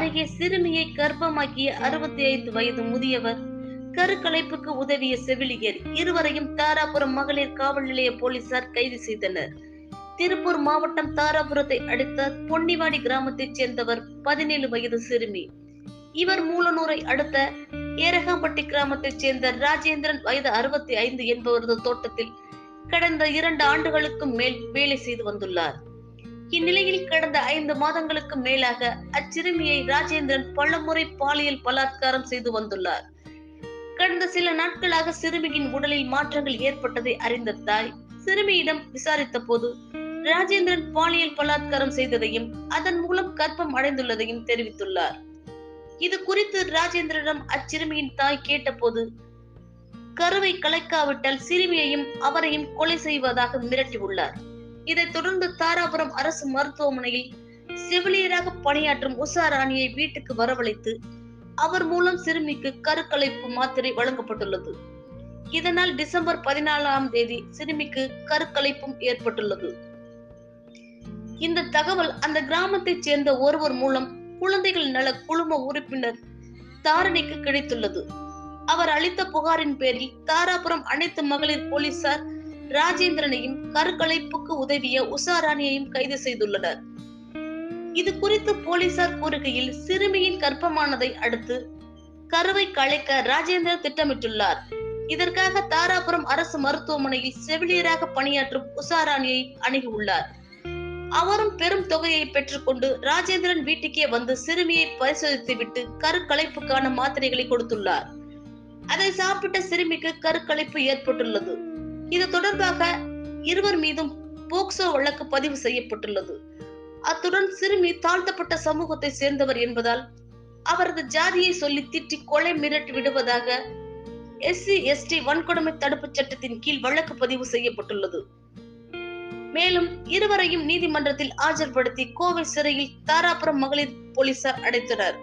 அருகே சிறுமியை கர்ப்பமாக்கிய அறுபத்தி ஐந்து வயது முதியவர் கருக்கலைப்புக்கு உதவிய செவிலியர் இருவரையும் தாராபுரம் மகளிர் காவல் நிலைய போலீசார் கைது செய்தனர். திருப்பூர் மாவட்டம் தாராபுரத்தை அடுத்த பொன்னிவாடி கிராமத்தைச் சேர்ந்தவர் பதினேழு வயது சிறுமி. இவர் மூலனூரை அடுத்த ஏரகாம்பட்டி கிராமத்தைச் சேர்ந்த ராஜேந்திரன் வயது அறுபத்தி ஐந்து என்பவரது தோட்டத்தில் கடந்த இரண்டு ஆண்டுகளுக்கும் மேல் வேலை செய்து வந்துள்ளார். இந்நிலையில் கடந்த ஐந்து மாதங்களுக்கு மேலாக அச்சிறுமியை ராஜேந்திரன் பலமுறை பாலியல் பலாத்காரம் செய்து வந்துள்ளார். கடந்த சில நாட்களாக சிறுமியின் உடலில் மாற்றங்கள் ஏற்பட்டதை அறிந்த தாய் சிறுமியிடம் விசாரித்த போது ராஜேந்திரன் பாலியல் பலாத்காரம் செய்ததையும் அதன் மூலம் கர்ப்பம் அடைந்துள்ளதையும் தெரிவித்துள்ளார். இது குறித்து ராஜேந்திரனிடம் அச்சிறுமியின் தாய் கேட்டபோது கருவை கலைக்காவிட்டால் சிறுமியையும் அவரையும் கொலை செய்வதாக மிரட்டியுள்ளார். இதைத் தொடர்ந்து தாராபுரம் அரசு மருத்துவமனையில் செவிலியராக பணியாற்றும் உஷா ராணியை வீட்டுக்கு வரவழைத்து அவர் மூலம் சிறுமிக்கு கருக்கலைப்பு மாத்திரை வழங்கப்பட்டுள்ளது. இதனால் டிசம்பர் பதினாலாம் தேதி சிறுமிக்கு கருக்கலைப்பும் ஏற்பட்டுள்ளது. இந்த தகவல் அந்த கிராமத்தைச் சேர்ந்த ஒருவர் மூலம் குழந்தைகள் நல குழும உறுப்பினர் தாரணிக்கு கிடைத்துள்ளது. அவர் அளித்த புகாரின் பேரில் தாராபுரம் அனைத்து மகளிர் போலீசார் ராஜேந்திரனையும் கருக்கலைப்புக்கு உதவிய உஷாராணியையும் கைது செய்துள்ளனர். இது குறித்து போலீசார் கூறுகையில் சிறுமியின் கர்ப்பமானதை அடுத்து கருவை கலைக்க ராஜேந்திரன் திட்டமிட்டுள்ளார். இதற்காக தாராபுரம் அரசு மருத்துவமனையில் செவிலியராக பணியாற்றும் உஷாராணியை அணுகியுள்ளார். அவரும் பெரும் தொகையை பெற்றுக்கொண்டு ராஜேந்திரன் வீட்டுக்கே வந்து சிறுமியை பரிசோதித்துவிட்டு கருக்கலைப்புக்கான மாத்திரைகளை கொடுத்துள்ளார். அதை சாப்பிட்ட சிறுமிக்கு கருக்கலைப்பு ஏற்பட்டுள்ளது. இது தொடர்பாக இருவர் மீதும் போக்சோ வழக்கு பதிவு செய்யப்பட்டுள்ளது. அத்துடன் சிறுமி தாழ்த்தப்பட்ட சமூகத்தை சேர்ந்தவர் என்பதால் அவரது ஜாதியை சொல்லி திட்டி கொலை மிரட்டி விடுவதாக எஸ்சி எஸ்டி வன்கொடுமை தடுப்பு சட்டத்தின் கீழ் வழக்கு பதிவு செய்யப்பட்டுள்ளது. மேலும் இருவரையும் நீதிமன்றத்தில் ஆஜர்படுத்தி கோவை சிறையில் தாராபுரம் மகளிர் போலீசார் அடைத்தனர்.